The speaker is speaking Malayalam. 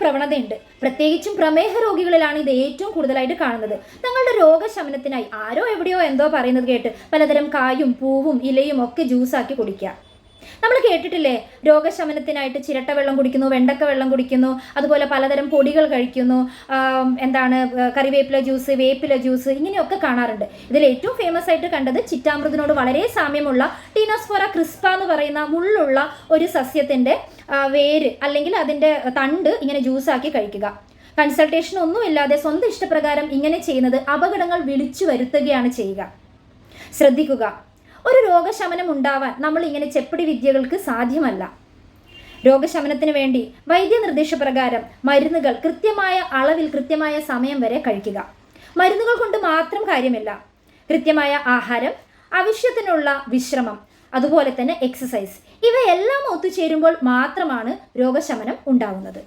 പ്രവണതയുണ്ട്. പ്രത്യേകിച്ചും പ്രമേഹ രോഗികളിലാണ് ഇത് ഏറ്റവും കൂടുതലായിട്ട് കാണുന്നത്. തങ്ങളുടെ രോഗശമനത്തിനായി ആരോ എവിടെയോ എന്തോ പറയുന്നത് കേട്ട് പലതരം കായും പൂവും ഇലയും ഒക്കെ ജ്യൂസാക്കി കുടിക്കുക. നമ്മൾ കേട്ടിട്ടില്ലേ? രോഗശമനത്തിനായിട്ട് ചിരട്ട വെള്ളം കുടിക്കുന്നു വെണ്ടക്ക വെള്ളം കുടിക്കുന്നു അതുപോലെ പലതരം പൊടികൾ കഴിക്കുന്നു എന്താണ് കറിവേപ്പില ജ്യൂസ് വേപ്പില ജ്യൂസ് ഇങ്ങനെയൊക്കെ കാണാറുണ്ട്. ഇതിൽ ഏറ്റവും ഫേമസ് ആയിട്ട് കണ്ടത് ചിറ്റാമൃതിനോട് വളരെ സാമ്യമുള്ള ടീനോസ്ഫോറ ക്രിസ്പ എന്ന് പറയുന്ന മുള്ളുള്ള ഒരു സസ്യത്തിന്റെ വേര് അല്ലെങ്കിൽ അതിന്റെ തണ്ട് ഇങ്ങനെ ജ്യൂസാക്കി കഴിക്കുക. കൺസൾട്ടേഷൻ ഒന്നുമില്ലാതെ സ്വന്തം ഇഷ്ടപ്രകാരം ഇങ്ങനെ ചെയ്യുന്നത് അപകടങ്ങൾ വിളിച്ചു വരുത്തുകയാണ് ചെയ്യുക. ശ്രദ്ധിക്കുക. ഒരു രോഗശമനം ഉണ്ടാവാൻ നമ്മൾ ഇങ്ങനെ ചെപ്പടി വിദ്യകൾക്ക് സാധ്യമല്ല. രോഗശമനത്തിന് വേണ്ടി വൈദ്യനിർദ്ദേശപ്രകാരം മരുന്നുകൾ കൃത്യമായ അളവിൽ കൃത്യമായ സമയം വരെ കഴിക്കുക. മരുന്നുകൾ കൊണ്ട് മാത്രം കാര്യമില്ല. കൃത്യമായ ആഹാരം ആവശ്യത്തിനുള്ള വിശ്രമം അതുപോലെ തന്നെ എക്സസൈസ് ഇവയെല്ലാം ഒത്തുചേരുമ്പോൾ മാത്രമാണ് രോഗശമനം ഉണ്ടാവുന്നത്.